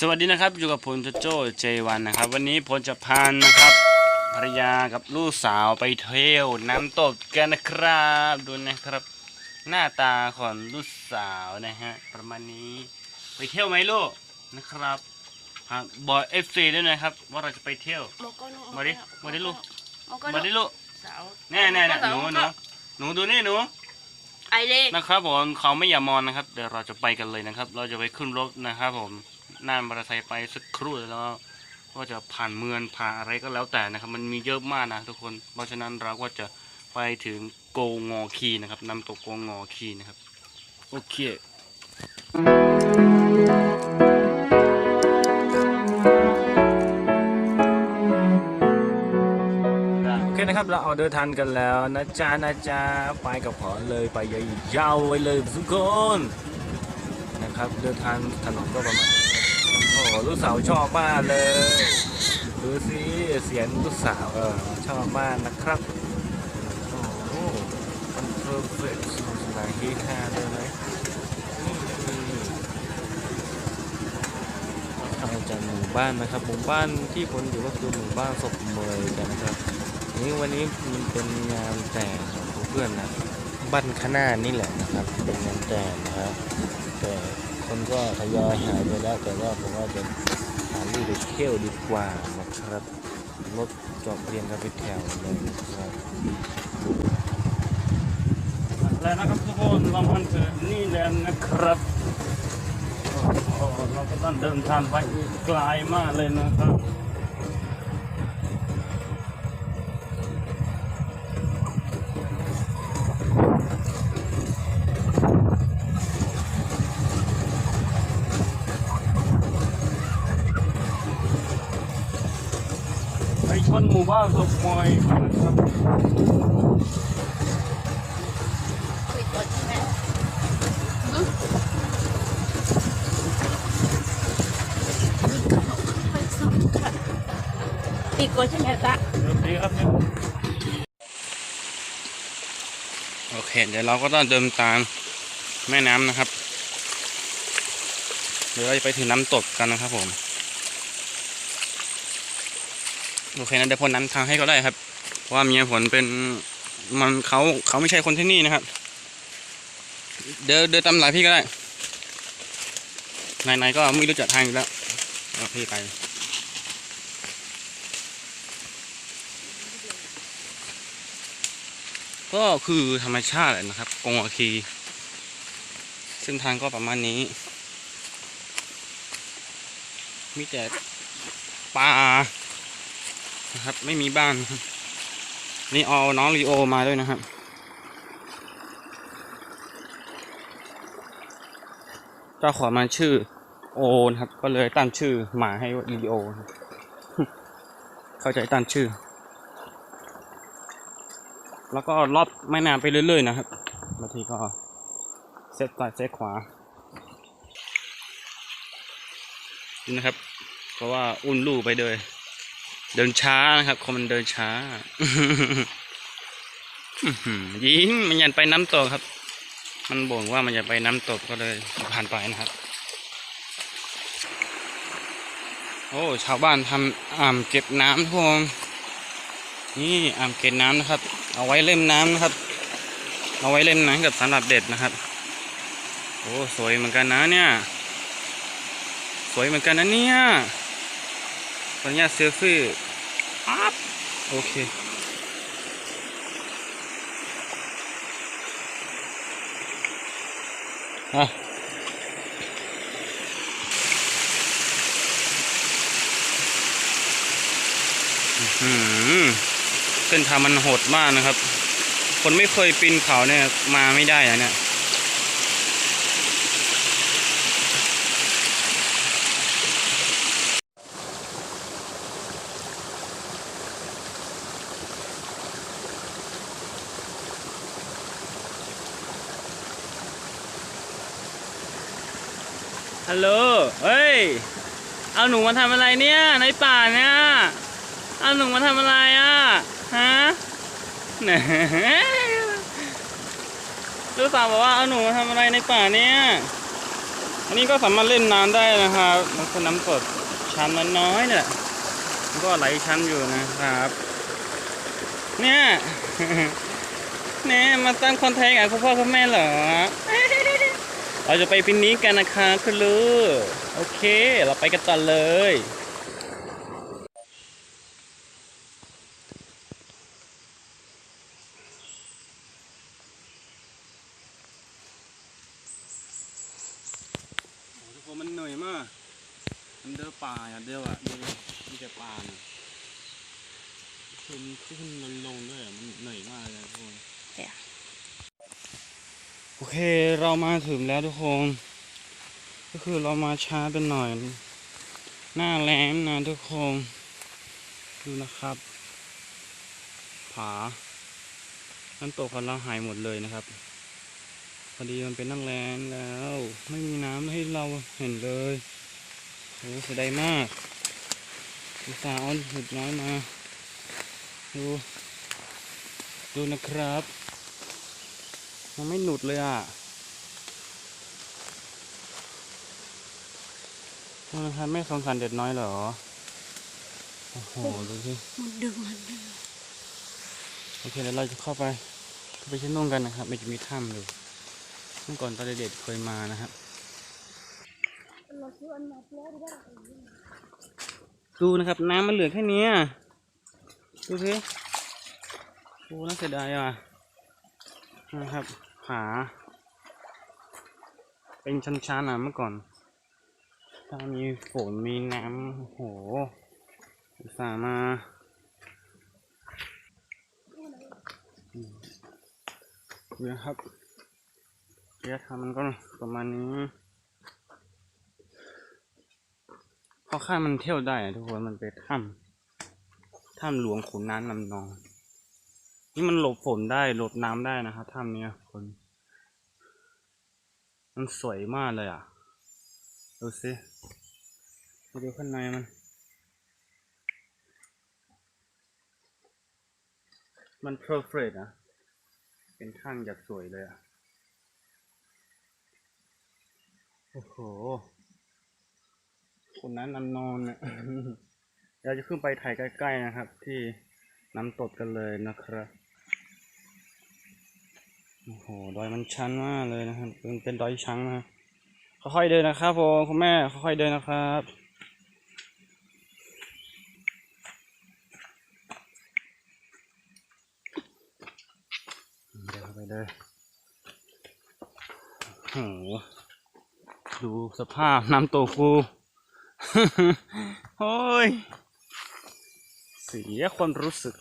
สวัสดีนะครับอยู่กับผมโจโจ้เจวันนะครับ วันนี้ผมจะพานะครับภรรยากับลูกสาวไปเที่ยวน้ำตกกันนะครับดูนะครับ หน้าตาของลูกสาวนะฮะประมาณนี้ไปเที่ยวไหมลูกนะครับหากบอกเอฟซีด้วยนะครับ ว่าเราจะไปเที่ยวมาดิมาดิลูกมาดิลูกสาวแน่แน่ๆๆหนูหนูหนูดูนี่หนูไอเล่นะครับผมเขาไม่อย่ามอนนะครับ เดี๋ยวเราจะไปกันเลยนะครับ เราจะไปขึ้นรถนะครับผม นั่งมอเตอร์ไซค์ไปสักครู่แล้วก็จะผ่านเมืองผ่านอะไรก็แล้วแต่นะครับ มันมีเยอะมากนะทุกคน เพราะฉะนั้นเราก็จะไปถึงโกงอคีนะครับน้ำตกโกงอคีนะครับ โอเคโอเคนะครับเราเอาเดินทางกันแล้วนะจ๊ะนะจ๊ะไปกับขอเลยไปยาวๆไปเลยทุกคนนะครับเดินทางถนนก็ประมาณ ลูกสาวชอบมากเลยดูสิเสียงลูกสาวเออชอบมากนะครับโอ้โหมันเพอร์เฟกต์สนุกสนานเฮฮาเลยนะทาจากหมู่บ้านนะครับหมู่บ้านที่ผมอยู่ก็คือหมู่บ้านศพเมยกันนะครับนี่วันนี้มันเป็นงานแต่งของเพื่อนนะบ้านข้างหน้านี่แหละนะครับเป็นงานแต่งนะครับแต่ คนก็ทยอยหายไปแล้วแต่ว่าผมว่าจะหาลูกไปเที่ยวดีกว่านะครับรถจอดเรียงกันไปแถวเลยครับแล้วนะครับทุกคนเรามันถึงนี่แล้วนะครับเราก็ต้องเดินทางไปไกลมากเลยนะครับ บ้านศพมอยนะครับคุยก่อนใช่ไหมอีกคนใช่ไหมจ๊ะดีครับโอเค เดี๋ยวเราก็ต้องเดินตามแม่น้ำนะครับ เดี๋ยวเราจะไปถึงน้ำตกกันนะครับผม โอเคนะเดี๋ยวพลนั้นทางให้ก็ได้ครับ เพราะว่าเมียผลเป็นมันเขาเขาไม่ใช่คนที่นี่นะครับ เดินเดินตามหลายพี่ก็ได้ไหนๆก็ไม่รู้จักทางอยู่แล้วพี่ไปก็คือธรรมชาติแหละนะครับกงอาคีเส้นทางก็ประมาณนี้ มีแต่ป่า นะครับ ไม่มีบ้าน นี่เอาน้องลีโอมาด้วยนะครับ เจ้าของมันชื่อโอนครับ ก็เลยตั้งชื่อหมาให้ว่าลีโอ เข้าใจตั้งชื่อ แล้วก็รอบแม่น้ำไปเรื่อยๆนะครับบางทีก็เซตซ้ายเซตขวานี่นะครับ เพราะว่าอุ่นลู่ไปเลย เดินช้านะครับคนมันเดินช้ายิ้มมันยันไปน้ำตกครับ มันบ่นว่ามันจะไปน้ำตกก็เลยผ่านไปนะครับ โอ้ชาวบ้านทำอ่างเก็บน้ำทุกคนนี่อ่างเก็บน้ำนะครับ เอาไว้เล่มน้ำนะครับ เอาไว้เล่มน้ำกับสำหรับเด็ดนะครับ โอ้สวยเหมือนกันนะเนี่ย สวยเหมือนกันนะเนี่ยตอนนี้เซลฟี่ ปั๊บโอเคอะอืมเส้นทางมันโหดมากนะครับ คนไม่เคยปีนเขาเนี่ยมาไม่ได้อะเนี่ย ลโหล เฮ้ย เอาหนูมาทำอะไรเนี่ย ในป่าเนี่ย เอาหนูมาทำอะไรอะ ฮะนลูกสาวบอกว่าเอาหนูมาทำอะไรในป่าเนี่ย อันนี้ก็สามารถเล่นน้ำได้นะครับมันคือน้ำสดชั้นน้อยเนี่ยมันก็ไหลชั้นอยู่นะครับ เนี่ยเนี่ยมาตั้งคอนเทนต์กับคุณพ่อคุณแม่เหรอ เราจะไปปินนี้กันนะคะคุณลูกโอเค เราไปกันต่อเลยโอ้ทุกคนมันเหนื่อยมาก มันเดินป่าอย่างเดียวอะดูดิมีแต่ป่าเนี่ยขึ้นขึ้นลงลงด้วยอะมันเหนื่อยมากเลยทุกคนเนี่ย โอเคเรามาถึงแล้วทุกคน ก็คือเรามาช้าไปหน่อย หน้าแล้งนะทุกคน ดูนะครับ ผาน้ำตกของเราหายหมดเลยนะครับ พอดีมันเป็นน้ำแรงแล้ว ไม่มีน้ำให้เราเห็นเลยโอ้เสียดายมากอุตส่าห์เอาหุดน้อยมา ดู ดูนะครับ มันไม่หนุดเลยอะมันทำไม่สงสารเด็ดน้อยเหรอ โอ้โห ดูสิมันดึงมันดึงโอเคเดี๋ยวเราจะเข้าไปเข้าไปชั้นนุ่งกันนะครับ มันจะมีถ้ำอยู่เมื่อก่อนตอนเด็กๆเคยมานะครับดูนะครับน้ำมันเหลือแค่เนี้ยดูสิโอ้น่าเสียดายอะนะครับ ผา เป็นชั้นๆนะเมื่อก่อน ถ้ามีฝนมีน้ำโหสามาอืมดูนะครับระยะทางมันก็ประมาณนี้เพราะข้ามมันเที่ยวได้ทุกคนมันเป็นถ้ำถ้ำหลวงขุนน้ำนำนอง นี่มันหลบฝนได้หลบน้ำได้นะครับถ้ำนี้คน มันสวยมากเลยอะ ดูสิมาดูข้างในมัน มันเพอร์เฟกต์นะ เป็นถ้ำแบบสวยเลยอะ โอ้โห คนนั้นนำนอนเนี่ยเราจะขึ้นไปถ่ายใกล้ ๆ นะครับ ที่น้ำตกกันเลยนะครับ โอ้โหดอยมันชันมากเลยนะครับเป็นดอยช้างนะค่อยๆเดินนะครับผมคุณแม่ค่อยๆเดินนะครับเดินไปเดินโอ้โหดูสภาพน้ำตกกูโอ้ยเสียความรู้สึก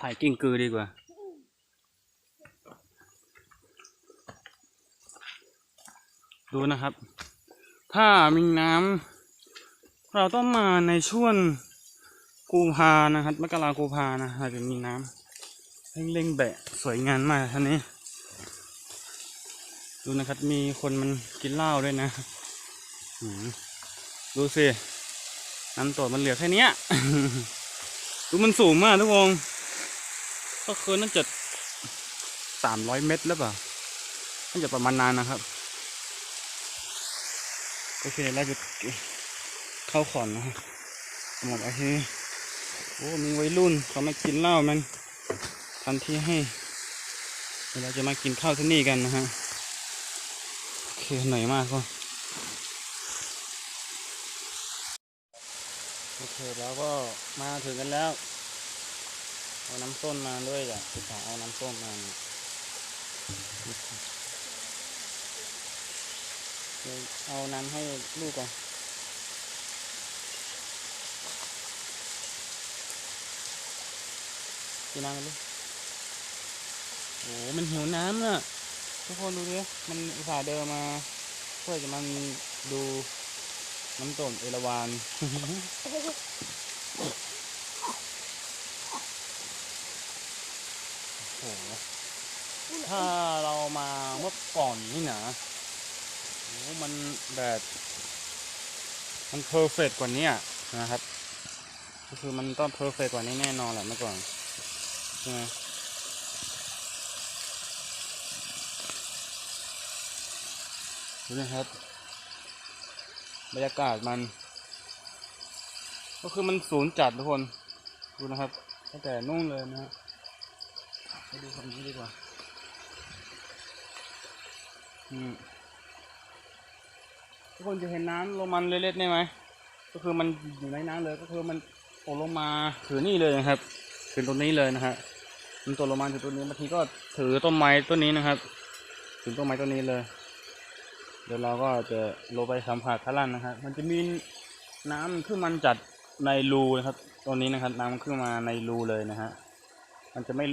ถ่ายกิ้งกือดีกว่า ดูนะครับ ถ้ามีน้ำเราต้องมาในช่วงกูพานะครับมกรากูพานะเราจะมีน้ำเร่งๆแบะสวยงามมากท่านนี้ ดูนะครับมีคนมันกินเหล้าด้วยนะดูสิน้ำตกมันเหลือแค่นี้ดูมันสูงมากทุกคน ก็คือน่าจะสามร้อยเมตรแล้วเปล่าน่าจะประมาณนานนะครับโอเคเราจะเข้าขอนนะครับหมดไอ้ที่โอ้มีวัยรุ่นเขามากินเหล้ามันทันที่ให้เดี๋ยวเราจะมากินข้าวที่นี่กันนะฮะโอเคเหนื่อยมากก็โอเคแล้วก็มาถึงกันแล้ว เอาน้ำส้มมาด้วยจ้ะพี่สาวเอาน้ำส้มมาเอาน้ำให้ลูกก่อนกินน้ำกันลูกโอ้โหมันหิวน้ำน่ะ ทุกคนดูดิมันอุตส่าห์เดินมาเพื่อจะมันดูน้ำตกเอราวาน โอ้โห ถ้าเรามาเมื่อก่อนนี่นะโอ้มันแบบมันเพอร์เฟกกว่านี้นะครับ ก็คือมันต้องเพอร์เฟกกว่านี้แน่นอนแหละเมื่อก่อนใช่ไหมดูนะครับบรรยากาศมัน ก็คือมันศูนย์จัดทุกคน ดูนะครับตั้งแต่นู่นเลยนะฮะไปดูฝั่งนี้ดีกว่า ทุกคนจะเห็นน้ำลงมันเล็ดๆได้ไหมก็คือมันอยู่ในน้ำเลยก็คือมันตกลงมาถือนี่เลยนะครับถือตรงนี้เลยนะฮะมันตกลงมาถือตัวนี้บางทีก็ถือต้นไม้ต้นนี้นะครับ ถือต้นไม้ต้นนี้เลย เดี๋ยวเราก็จะลงไปสัมผัสข้งล่างนะครับ มันจะมีน้ำขึ้นมันจัดในรูนะครับตรงนี้นะครับน้ำขึ้นมาในรูเลยนะฮะมันจะไม่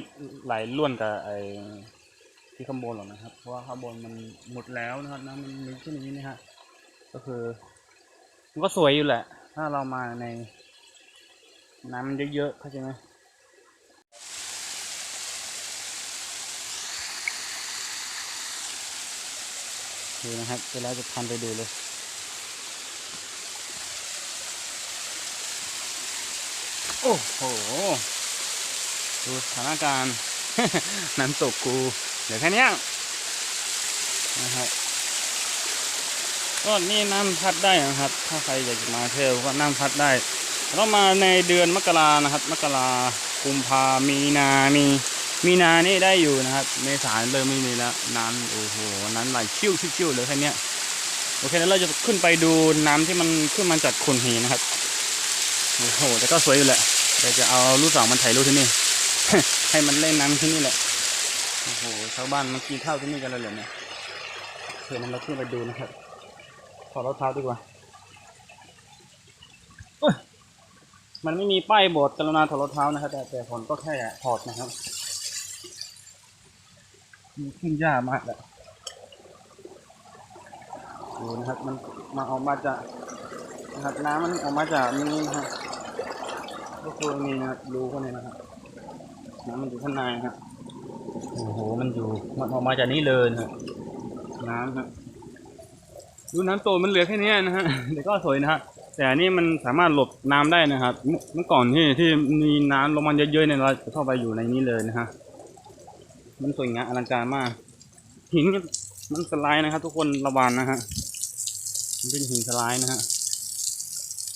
ไหลล้วนกับไอ ที่ข้างบนหรอกนะครับ เพราะว่าข้างบนมันหมดแล้วนะครับน้ำมันมีแค่นี้นะฮะก็คือมันก็สวยอยู่แหละ ถ้าเรามาในน้ำมันเยอะๆเข้าใจไหมดูนะครับเวลาจะทันไปดูเลยโอ้โห ดูสถานการณ์ น้ำตกกูเหลือแค่เนี้ยนะครับก็นี่น้ำพัดได้นะครับ ถ้าใครอยากจะมาเที่ยวก็น้ำพัดได้เรามาในเดือนมกรานะครับ มกรากุมภามีนามีมีนานี่ได้อยู่นะครับเมษาเริ่มไม่มีแล้วน้ำโอ้โหน้ำไหลชิวชิวๆเลยแค่เนี้ยโอเคแล้วเราจะขึ้นไปดูน้ำที่มันขึ้นมาจากโขนหีนะครับโอ้โหแต่ก็สวยอยู่แหละเดี๋ยวจะเอาลูกสาวมันถ่ายรูปที่นี่ ให้มันเล่นน้ำที่นี่แหละ โอ้โห ชาวบ้านมากินข้าวที่นี่กันเลยเหรอเนี่ยโอเคนั้นเราขึ้นไปดูนะครับ ถอดรองเท้าดีกว่า มันไม่มีป้ายบอกกรุณาถอดรองเท้านะครับ แต่แต่ผมก็แค่ถอดนะครับมันขึ้นยากมากเลยดูนะครับ มันมาออกมาจากนะครับน้ำมันออกมาจากนี่นะครับก็คือนี่นะครับรูพวกนี้นะครับ น้ำมันอยู่ข้างในนะครับโอ้โหมันอยู่มันออกมาจากนี่เลยนะครับน้ำครับดูน้ำโตมันเหลือแค่เนี้ยนะฮะเดี๋ยวก็สวยนะฮะแต่อันนี้มันสามารถหลบน้ำได้นะครับเมื่อเมื่อก่อนที่ที่มีน้ำลงมาเยอะๆเนี่ยเราจะเข้าไปอยู่ในนี้เลยนะฮะมันสวยงามอลังการมาก หินมันสไลด์นะครับ ทุกคนระวังนะฮะมันเป็นหินสไลด์นะฮะ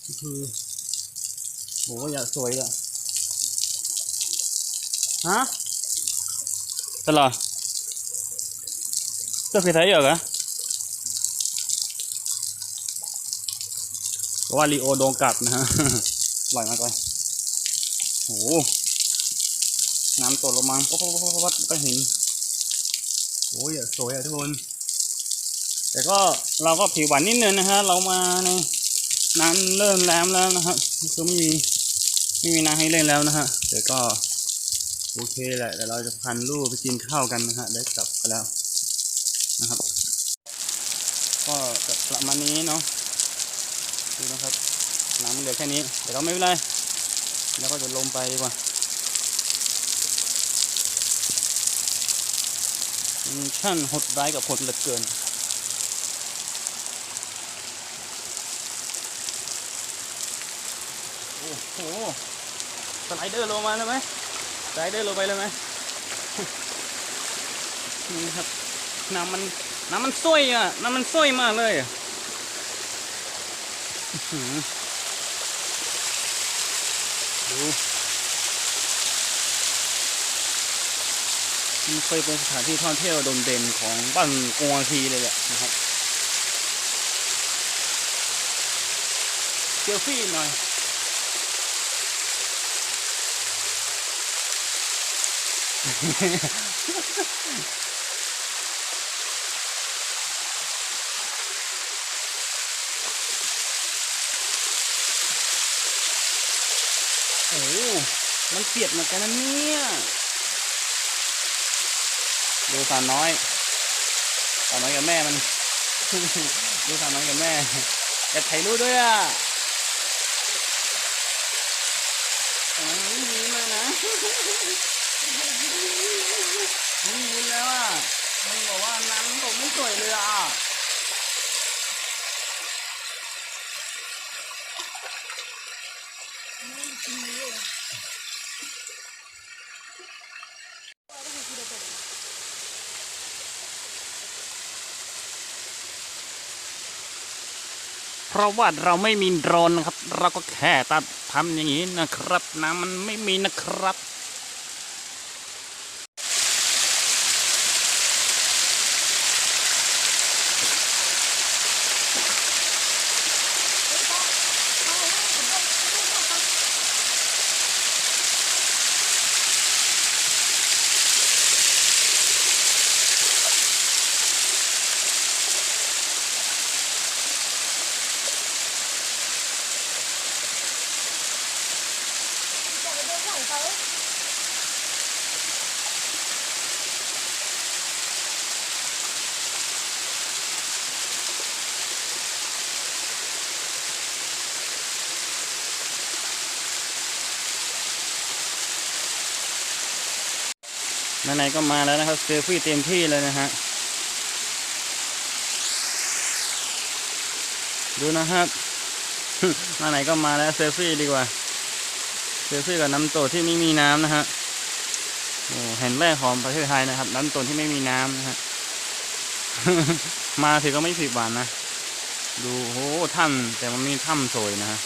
ก็คือโหอย่าสวยอะ ฮะตลอดเจ้าเคยถ่ายเหรอเพราะว่าลีโอโดนกัดนะฮะปล่อยมากเลยโอ้โหน้ำตกลงมาปุ๊บปุ๊บปุ๊บก็เห็นโอ้ยสวยอะทุกคน แต่ก็เราก็ผิวหวานนิดนึงนะฮะ เรามาในน้ำเริ่มแรงแล้วนะฮะคือไม่มีไม่มีน้ำให้เล่นแล้วนะฮะแต่ก็ โอเคแหละแต่เราจะพันลูกไปกินข้าวกันนะฮะได้กลับกันแล้วนะครับ ก็ประมาณนี้เนาะดูนะครับน้ำมันเหลือแค่นี้เดี๋ยวเราไม่เป็นไรแล้วก็จะลงไปดีกว่ามันช่างหดร้ายกับคนเหลือเกินโอ้โหสไลเดอร์ลงมาเลยไหม สไลเดอร์ลงไปเลยไหมนี่ครับน้ำมันน้ำมันส้วยอะน้ำมันส้วยมากเลยดูมันเคยเป็นสถานที่ท่องเที่ยวโดดเด่นของบ้านกงวทีเลยแหละนะครับเซลฟี่หน่อย โอ้มันเปียกเหมือนกันนะเนี่ย ดูสาวน้อยสาวน้อยกับแม่มัน ดูสาวน้อยกับแม่ อยากถ่ายรูปด้วยอะสาวน้อยมันยิ้มเลยนะ มันยิ้มแล้วอะ มันบอกว่าน้ำตกไม่ สวยเลยอะเพราะว่าเราไม่มีโดรนนะครับ เราก็แค่ตัดทำอย่างนี้นะครับ น้ำมันไม่มีนะครับ ไหนก็มาแล้วนะครับเซลฟี่เต็มที่เลยนะฮะดูนะครับมาไหนก็มาแล้วเซลฟี่ดีกว่าเซลฟี่กับน้ำตกที่ไม่มีน้ำนะฮะโอ้แห่งแรกของประเทศไทยนะครับ น้ำตกที่ไม่มีน้ำนะฮะมาถึงก็ไม่ผิดหวังนะ ดูโอ้โหถ้ำแต่มันมีถ้ำสวยนะฮะ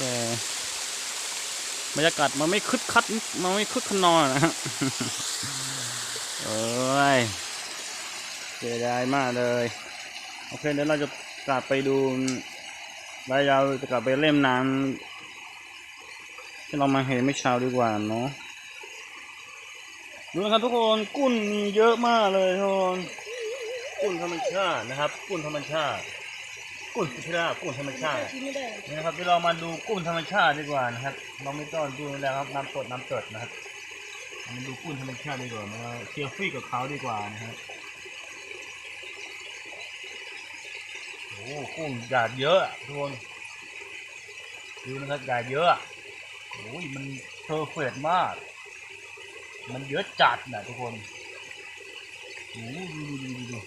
แต่บรรยากาศมันไม่คึกคัดมันไม่คึกขนองนะฮะเอ้ยเสียดายมากเลย โอเคเดี๋ยวเราจะกลับไปดูแล้วเราจะกลับไปเล่มน้ำที่เรามาเห็นเมื่อเช้าดีกว่าเนาะดูนะครับทุกคนกุ้นมีเยอะมากเลยทุกคนกุ้นธรรมชาตินะครับ กุ้นธรรมชาติ กุ้นสุธิราชกุ้นธรรมชาตินี่นะครับเดี๋ยวเรามาดูกุ้งธรรมชาติดีกว่านะครับ เราไม่ต้องดูแล้วครับน้ำสดน้ำสดนะครับเรามาดูกุ้งธรรมชาติดีกว่ามาเซลฟี่กับเขาดีกว่านะครับโอ้กุ้งหยาดเยอะอะทุกคนดูนะครับหยาดเยอะอะโอ้ยมันเพอร์เฟกต์มาก มันเยอะจัดนะทุกคนโอ้ดูดูดูดู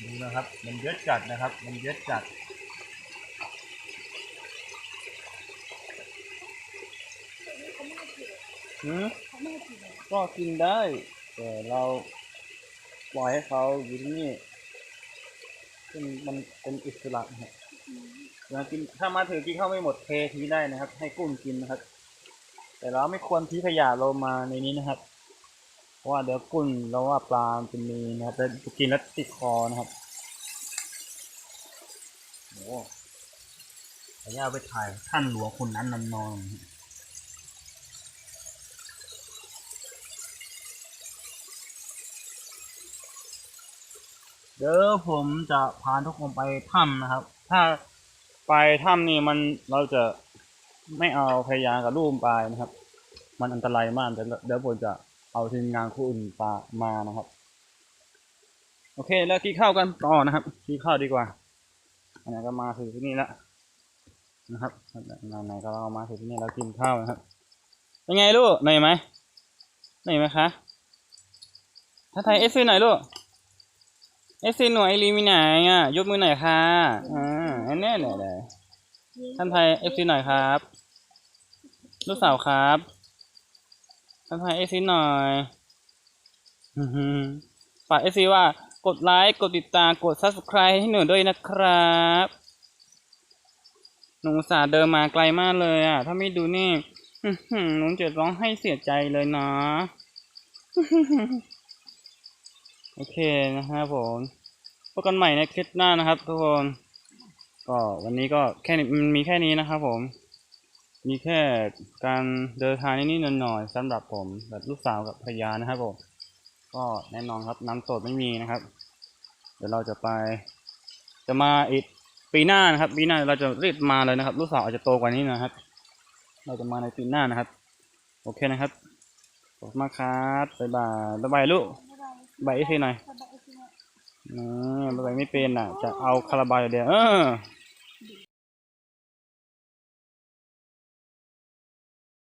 ดูดูนะครับ มันเยอะจัดนะครับ มันเยอะจัด หืมก็กินได้ แต่เราปล่อยให้เขาอยู่ที่นี่ซึ่งมันเป็นอิสระนะครับอย่ากินถ้ามาถึงกินข้าวไม่หมดเททิ้งได้นะครับ ให้กุ้งกินนะครับ แต่เราไม่ควรทิ้งขยะลงมาในนี้นะครับเพ ราะว่าเดี๋ยวกุ้งเราว่าปลามันจะมีนะครับจะกินแล้วติดคอนะครับโอ้ขยะไปถ่ายท่านหลวงคนนั้นนำนอนเดี๋ยวผมจะพาทุกคนไปถ้ำนะครับ ถ้าไปถ้ำนี่มันเราจะไม่เอาพยานกับรูปไปนะครับ มันอันตรายมากเดี๋ยวเดี๋ยวผมจะ เอาทีมงานคู่อื่นปามานะครับ โอเค แล้วกินข้าวกันต่อนะครับกินข้าวดีกว่าอันนี้ก็มาถึงที่นี่แล้วนะครับไหนๆก็เรามาถึงที่นี่แล้วกินข้าวนะครับเป็นไงลูกเหนื่อยไหมเหนื่อยไหมคะถ้าไทยเอฟซีหน่อยลูกเอฟซีหน่วยลีมีไหนอะยกมือหน่อยค่ะอ่าอันนี้เนี่ยเลยท่านไทยเอฟซีหน่อยครับ ลูกสาวครับ ท่านไทยเอซีหน่อยอื้อหือฝากเอซีว่ากดไลค์กดติดตามกด subscribe ให้หนูด้วยนะครับ หนูสาห์เดินมาไกลมากเลยอะ ถ้าไม่ดูนี่หนูจะร้องให้เสียใจเลยนะ โอเคนะครับผมพบกันใหม่ในคลิปหน้านะครับทุกคน ก็วันนี้ก็แค่นี้มันมีแค่นี้นะครับผม มีแค่การเดินทางนิดๆหน่อยๆสำหรับผมแบบลูกสาวกับภรรยานะครับผมก็แน่นอนครับน้ำสดไม่มีนะครับ เดี๋ยวเราจะไป จะมาอีกปีหน้านะครับ ปีหน้าเราจะรีบมาเลยนะครับ ลูกสาวอาจจะโตกว่านี้นะครับ เราจะมาในปีหน้านะครับ โอเคนะครับขอบคุณมากครับบ๊ายบายบ๊ายบายลูกใบอีกทีหน่อยอืมใบไม่เป็นอะ จะเอาคาราบาวอย่างเดียวเออ